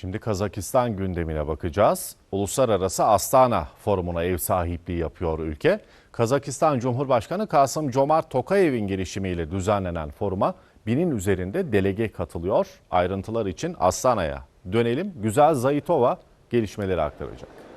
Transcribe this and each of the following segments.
Şimdi Kazakistan gündemine bakacağız. Uluslararası Astana Forumu'na ev sahipliği yapıyor ülke. Kazakistan Cumhurbaşkanı Kasım Comart Tokayev'in girişimiyle düzenlenen foruma binin üzerinde delege katılıyor. Ayrıntılar için Astana'ya dönelim. Güzel Zayitova gelişmeleri aktaracak.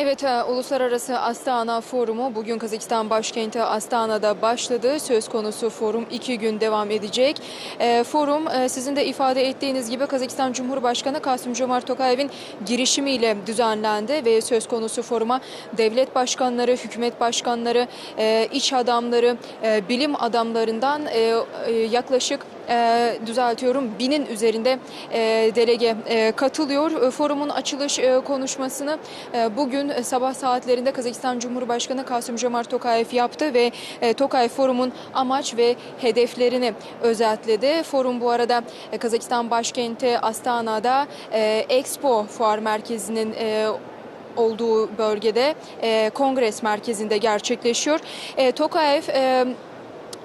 Evet, e, Uluslararası Astana Forumu bugün Kazakistan başkenti Astana'da başladı. Söz konusu forum iki gün devam edecek. E, forum e, sizin de ifade ettiğiniz gibi Kazakistan Cumhurbaşkanı Kasım Comart Tokayev'in girişimiyle düzenlendi ve söz konusu foruma devlet başkanları, hükümet başkanları, e, iş adamları, e, bilim adamlarından e, e, yaklaşık e, düzeltiyorum binin üzerinde e, delege e, katılıyor. E, forumun açılış e, konuşmasını e, bugün e, sabah saatlerinde Kazakistan Cumhurbaşkanı Kasım Jomart Tokayev yaptı ve e, Tokayev forumun amaç ve hedeflerini özetledi. Forum bu arada e, Kazakistan başkenti Astana'da e, Expo Fuar Merkezi'nin e, olduğu bölgede e, kongres merkezinde gerçekleşiyor. E, Tokayev e,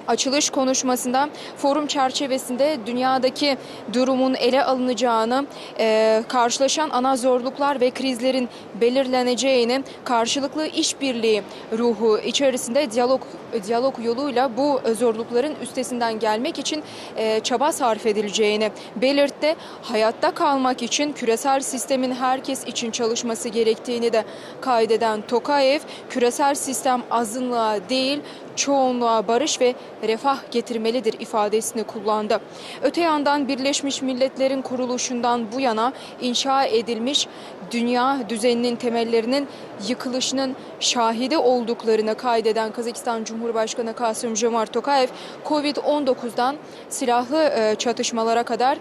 açılış konuşmasında forum çerçevesinde dünyadaki durumun ele alınacağını, e, karşılaşan ana zorluklar ve krizlerin belirleneceğini, karşılıklı işbirliği ruhu içerisinde diyalog diyalog yoluyla bu zorlukların üstesinden gelmek için e, çaba sarf edileceğini belirtti. Hayatta kalmak için küresel sistemin herkes için çalışması gerektiğini de kaydeden Tokayev, küresel sistem azınlığa değil çoğunluğa barış ve refah getirmelidir ifadesini kullandı. Öte yandan Birleşmiş Milletler'in kuruluşundan bu yana inşa edilmiş dünya düzeninin temellerinin yıkılışının şahidi olduklarını kaydeden Kazakistan Cumhurbaşkanı Kasım Jomart Tokayev, Covid-19'dan silahlı e, çatışmalara kadar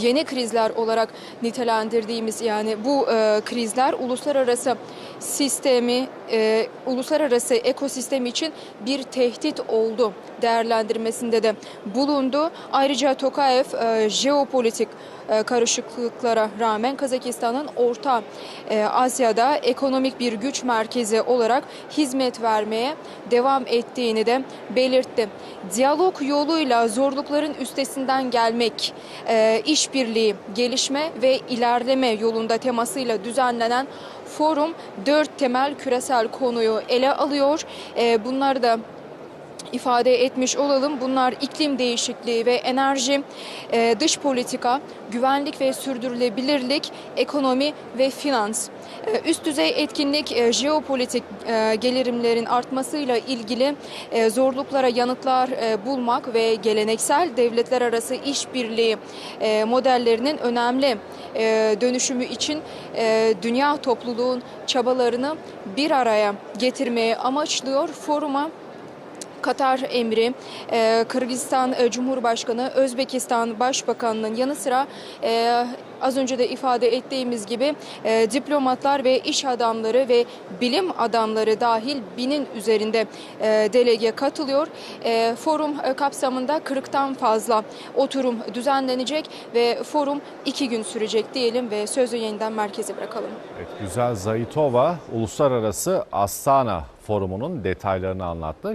yeni krizler olarak nitelendirdiğimiz yani bu e, krizler uluslararası sistemi, e, uluslararası ekosistem için bir tehdit oldu değerlendirmesinde de bulundu. Ayrıca Tokayev e, jeopolitik e, karışıklıklara rağmen Kazakistan'ın Orta e, Asya'da ekonomik bir güç merkezi olarak hizmet vermeye devam ettiğini de belirtti. Diyalog yoluyla zorlukların üstesinden gelmek, e, işbirliği, gelişme ve ilerleme yolunda temasıyla düzenlenen forum dört temel küresel konuyu ele alıyor. E, bunlar da ifade etmiş olalım. Bunlar iklim değişikliği ve enerji, e, dış politika, güvenlik ve sürdürülebilirlik, ekonomi ve finans. E, Üst düzey etkinlik e, jeopolitik gelirimlerin artmasıyla ilgili zorluklara yanıtlar bulmak ve geleneksel devletler arası işbirliği modellerinin önemli dönüşümü için dünya topluluğun çabalarını bir araya getirmeye amaçlıyor. Foruma Katar emri, e, Kırgızistan e, Cumhurbaşkanı, Özbekistan Başbakanı'nın yanı sıra e, az önce de ifade ettiğimiz gibi diplomatlar ve iş adamları ve bilim adamları dahil binin üzerinde e, delege katılıyor. Forum kapsamında 40'tan fazla oturum düzenlenecek ve forum iki gün sürecek diyelim ve sözü yeniden merkeze bırakalım. Evet, Güzel Zayitova Uluslararası Astana Forumu'nun detaylarını anlattı.